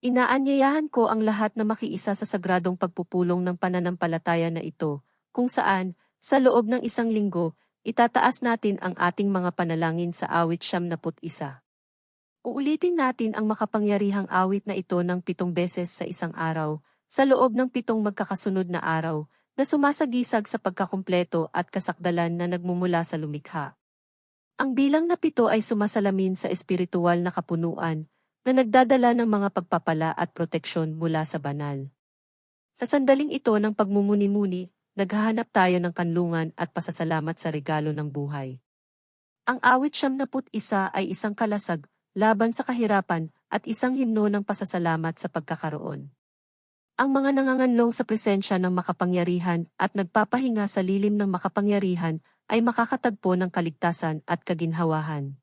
Inaanyayahan ko ang lahat na makiisa sa sagradong pagpupulong ng pananampalataya na ito, kung saan, sa loob ng isang linggo, itataas natin ang ating mga panalangin sa awit siyam na isa. Uulitin natin ang makapangyarihang awit na ito ng pitong beses sa isang araw, sa loob ng pitong magkakasunod na araw, na sumasagisag sa pagkakumpleto at kasakdalan na nagmumula sa lumikha. Ang bilang na pito ay sumasalamin sa espiritual na kapunuan, na nagdadala ng mga pagpapala at proteksyon mula sa banal. Sa sandaling ito ng pagmumuni-muni, naghahanap tayo ng kanlungan at pasasalamat sa regalo ng buhay. Ang awit siyam na isa ay isang kalasag, laban sa kahirapan, at isang himno ng pasasalamat sa pagkakaroon. Ang mga nanganganlong sa presensya ng makapangyarihan at nagpapahinga sa lilim ng makapangyarihan ay makakatagpo ng kaligtasan at kaginhawahan.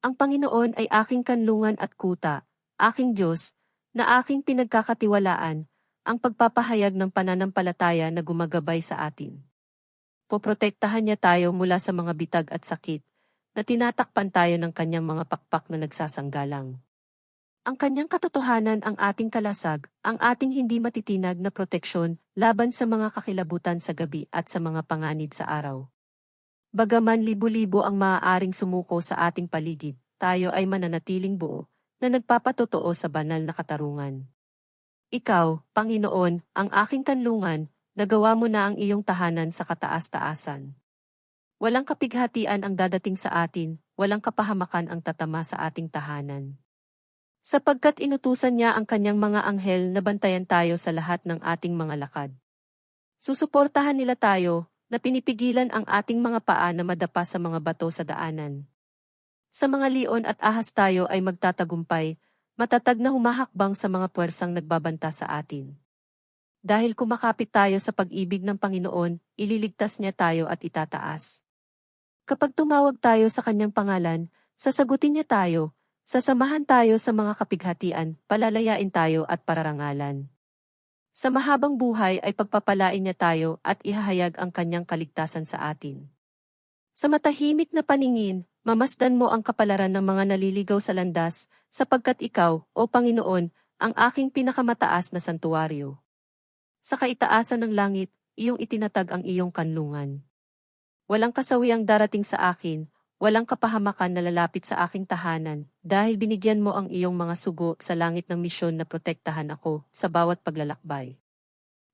Ang Panginoon ay aking kanlungan at kuta, aking Diyos, na aking pinagkakatiwalaan, ang pagpapahayag ng pananampalataya na gumagabay sa atin. Poprotektahan niya tayo mula sa mga bitag at sakit, na tinatakpan tayo ng kanyang mga pakpak na nagsasanggalang. Ang kanyang katotohanan ang ating kalasag, ang ating hindi matitinag na proteksyon laban sa mga kakilabutan sa gabi at sa mga panganib sa araw. Bagaman libo-libo ang maaaring sumuko sa ating paligid, tayo ay mananatiling buo, na nagpapatotoo sa banal na katarungan. Ikaw, Panginoon, ang aking kanlungan, nagawa mo na ang iyong tahanan sa kataas-taasan. Walang kapighatian ang dadating sa atin, walang kapahamakan ang tatama sa ating tahanan. Sapagkat inutusan niya ang kanyang mga anghel na bantayan tayo sa lahat ng ating mga lakad. Susuportahan nila tayo, na pinipigilan ang ating mga paa na madapa sa mga bato sa daanan. Sa mga lion at ahas tayo ay magtatagumpay, matatag na humahakbang sa mga puwersang nagbabanta sa atin. Dahil kumakapit tayo sa pag-ibig ng Panginoon, ililigtas niya tayo at itataas. Kapag tumawag tayo sa kanyang pangalan, sasagutin niya tayo, sasamahan tayo sa mga kapighatian, palalayain tayo at pararangalan. Sa mahabang buhay ay pagpapalain niya tayo at ihahayag ang kanyang kaligtasan sa atin. Sa matahimik na paningin, mamasdan mo ang kapalaran ng mga naliligaw sa landas, sapagkat ikaw, O Panginoon, ang aking pinakamataas na santuaryo. Sa kaitaasan ng langit, iyong itinatag ang iyong kanlungan. Walang kasawiang darating sa akin, walang kapahamakan na lalapit sa aking tahanan, dahil binigyan mo ang iyong mga sugo sa langit ng misyon na protektahan ako sa bawat paglalakbay.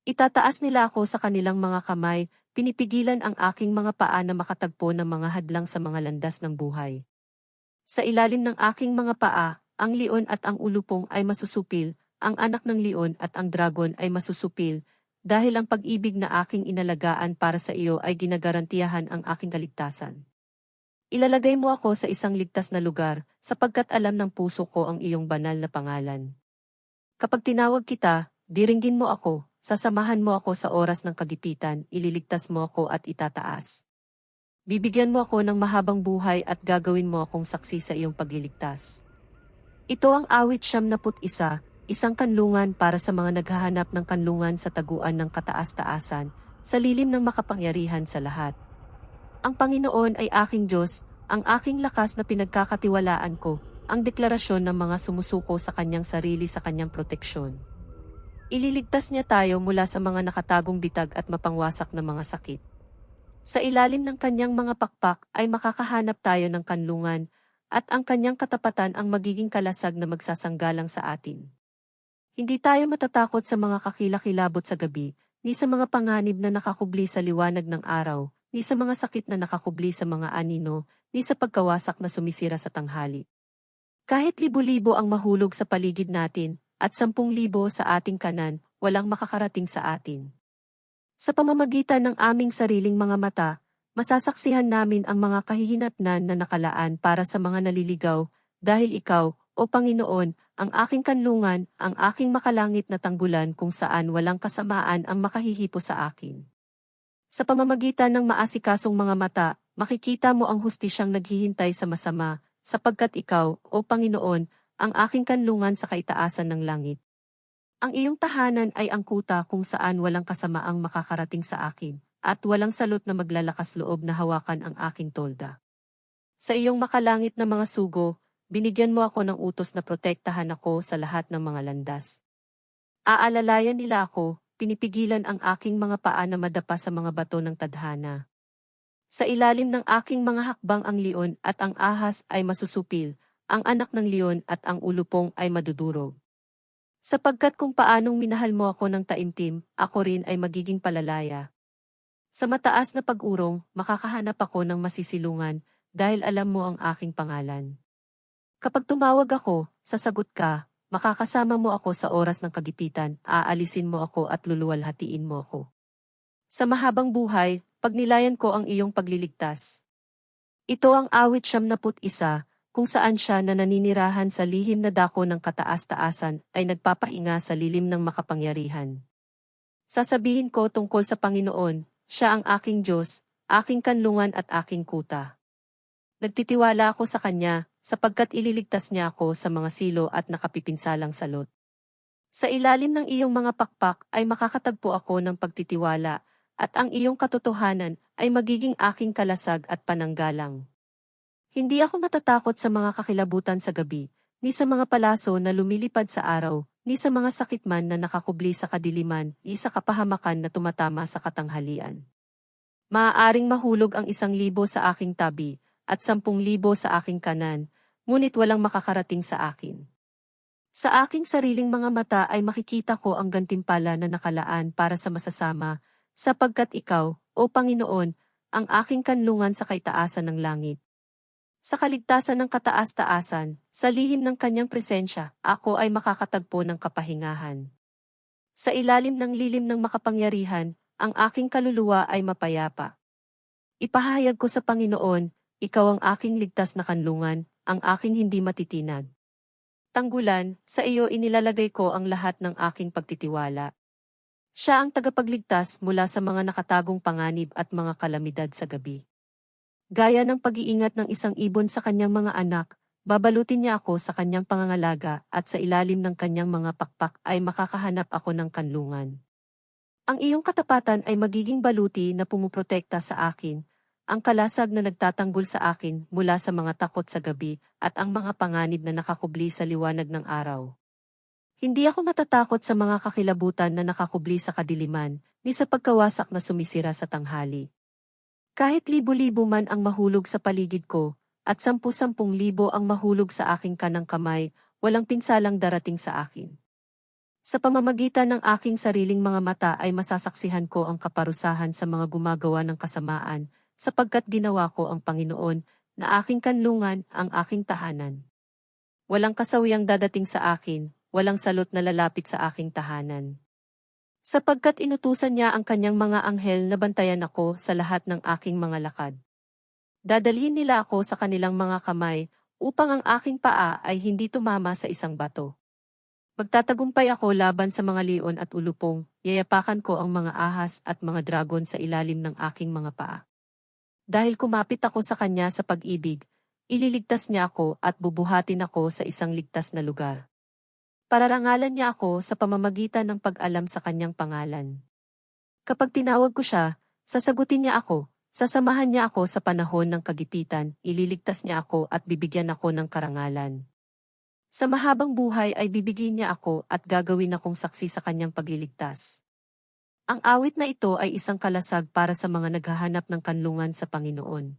Itataas nila ako sa kanilang mga kamay, pinipigilan ang aking mga paa na makatagpo ng mga hadlang sa mga landas ng buhay. Sa ilalim ng aking mga paa, ang leon at ang ulupong ay masusupil, ang anak ng leon at ang dragon ay masusupil, dahil ang pag-ibig na aking inalagaan para sa iyo ay ginagarantiyahan ang aking kaligtasan. Ilalagay mo ako sa isang ligtas na lugar, sapagkat alam ng puso ko ang iyong banal na pangalan. Kapag tinawag kita, diringgin mo ako, sasamahan mo ako sa oras ng kagipitan, ililigtas mo ako at itataas. Bibigyan mo ako ng mahabang buhay at gagawin mo akong saksi sa iyong pagliligtas. Ito ang awit siyam na isa, isang kanlungan para sa mga naghahanap ng kanlungan sa taguan ng kataas-taasan, sa lilim ng makapangyarihan sa lahat. Ang Panginoon ay aking Diyos, ang aking lakas na pinagkakatiwalaan ko, ang deklarasyon ng mga sumusuko sa kanyang sarili sa kanyang proteksyon. Ililigtas niya tayo mula sa mga nakatagong bitag at mapangwasak na mga sakit. Sa ilalim ng kanyang mga pakpak ay makakahanap tayo ng kanlungan, at ang kanyang katapatan ang magiging kalasag na magsasanggalang sa atin. Hindi tayo matatakot sa mga kakilakilabot sa gabi, ni sa mga panganib na nakakubli sa liwanag ng araw, ni sa mga sakit na nakakubli sa mga anino, ni sa pagkawasak na sumisira sa tanghali. Kahit libo-libo ang mahulog sa paligid natin, at sampung libo sa ating kanan, walang makakarating sa atin. Sa pamamagitan ng aming sariling mga mata, masasaksihan namin ang mga kahihinatnan na nakalaan para sa mga naliligaw, dahil ikaw, o Panginoon, ang aking kanlungan, ang aking makalangit na tanggulan kung saan walang kasamaan ang makahihipo sa akin. Sa pamamagitan ng maasikasong mga mata, makikita mo ang hustisyang naghihintay sa masama, sapagkat ikaw, O Panginoon, ang aking kanlungan sa kaitaasan ng langit. Ang iyong tahanan ay ang kuta kung saan walang kasamaang makakarating sa akin, at walang salot na maglalakas loob na hawakan ang aking tolda. Sa iyong makalangit na mga sugo, binigyan mo ako ng utos na protektahan ako sa lahat ng mga landas. Aalalayan nila ako, pinipigilan ang aking mga paa na madapa sa mga bato ng tadhana. Sa ilalim ng aking mga hakbang ang leon at ang ahas ay masusupil, ang anak ng leon at ang ulupong ay madudurog. Sapagkat kung paanong minahal mo ako ng taimtim, ako rin ay magiging palalaya. Sa mataas na pag-urong, makakahanap ako ng masisilungan, dahil alam mo ang aking pangalan. Kapag tumawag ako, sasagot ka, makakasama mo ako sa oras ng kagipitan, aalisin mo ako at luluwalhatiin mo ako. Sa mahabang buhay, pagnilayan ko ang iyong pagliligtas. Ito ang awit siyam naput isa, kung saan siya na naninirahan sa lihim na dako ng kataas-taasan ay nagpapahinga sa lilim ng makapangyarihan. Sasabihin ko tungkol sa Panginoon, siya ang aking Diyos, aking kanlungan at aking kuta. Nagtitiwala ako sa Kanya, sapagkat ililigtas niya ako sa mga silo at nakapipinsalang salot. Sa ilalim ng iyong mga pakpak ay makakatagpo ako ng pagtitiwala, at ang iyong katotohanan ay magiging aking kalasag at pananggalang. Hindi ako natatakot sa mga kakilabutan sa gabi, ni sa mga palaso na lumilipad sa araw, ni sa mga sakit man na nakakubli sa kadiliman, ni sa kapahamakan na tumatama sa katanghalian. Maaaring mahulog ang isang libo sa aking tabi, at sampung libo sa aking kanan, ngunit walang makakarating sa akin. Sa aking sariling mga mata ay makikita ko ang gantimpala na nakalaan para sa masasama, sapagkat ikaw, o Panginoon, ang aking kanlungan sa kaitaasan ng langit. Sa kaligtasan ng kataas-taasan, sa lihim ng kanyang presensya, ako ay makakatagpo ng kapahingahan. Sa ilalim ng lilim ng makapangyarihan, ang aking kaluluwa ay mapayapa. Ipahayag ko sa Panginoon, ikaw ang aking ligtas na kanlungan, ang aking hindi matitinag. Tanggulan, sa iyo inilalagay ko ang lahat ng aking pagtitiwala. Siya ang tagapagligtas mula sa mga nakatagong panganib at mga kalamidad sa gabi. Gaya ng pag-iingat ng isang ibon sa kanyang mga anak, babalutin niya ako sa kanyang pangangalaga at sa ilalim ng kanyang mga pakpak ay makakahanap ako ng kanlungan. Ang iyong katapatan ay magiging baluti na pumuprotekta sa akin, ang kalasag na nagtatanggol sa akin mula sa mga takot sa gabi at ang mga panganib na nakakubli sa liwanag ng araw. Hindi ako natatakot sa mga kakilabutan na nakakubli sa kadiliman, ni sa pagkawasak na sumisira sa tanghali. Kahit libo-libo man ang mahulog sa paligid ko, at sampu-sampung libo ang mahulog sa aking kanang kamay, walang pinsalang darating sa akin. Sa pamamagitan ng aking sariling mga mata ay masasaksihan ko ang kaparusahan sa mga gumagawa ng kasamaan, sapagkat ginawa ko ang Panginoon, na aking kanlungan, ang aking tahanan. Walang kasawiyang dadating sa akin, walang salot na lalapit sa aking tahanan sapagkat inutusan niya ang kanyang mga anghel na bantayan ako sa lahat ng aking mga lakad. Dadalhin nila ako sa kanilang mga kamay, upang ang aking paa ay hindi tumama sa isang bato. Magtatagumpay ako laban sa mga leon at ulupong, yayapakan ko ang mga ahas at mga dragon sa ilalim ng aking mga paa. Dahil kumapit ako sa kanya sa pag-ibig, ililigtas niya ako at bubuhatin ako sa isang ligtas na lugar. Pararangalan niya ako sa pamamagitan ng pag-alam sa kanyang pangalan. Kapag tinawag ko siya, sasagutin niya ako, sasamahan niya ako sa panahon ng kagipitan, ililigtas niya ako at bibigyan ako ng karangalan. Sa mahabang buhay ay bibigyan niya ako at gagawin akong saksi sa kanyang pagliligtas. Ang awit na ito ay isang kalasag para sa mga naghahanap ng kanlungan sa Panginoon.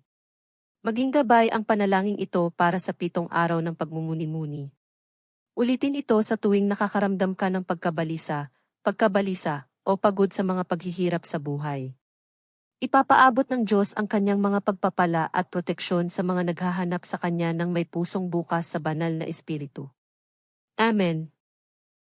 Maging gabay ang panalangin ito para sa pitong araw ng pagmumuni-muni. Ulitin ito sa tuwing nakakaramdam ka ng pagkabalisa, pagkabalisa, o pagod sa mga paghihirap sa buhay. Ipapaabot ng Diyos ang kanyang mga pagpapala at proteksyon sa mga naghahanap sa kanya ng may pusong bukas sa banal na espiritu. Amen.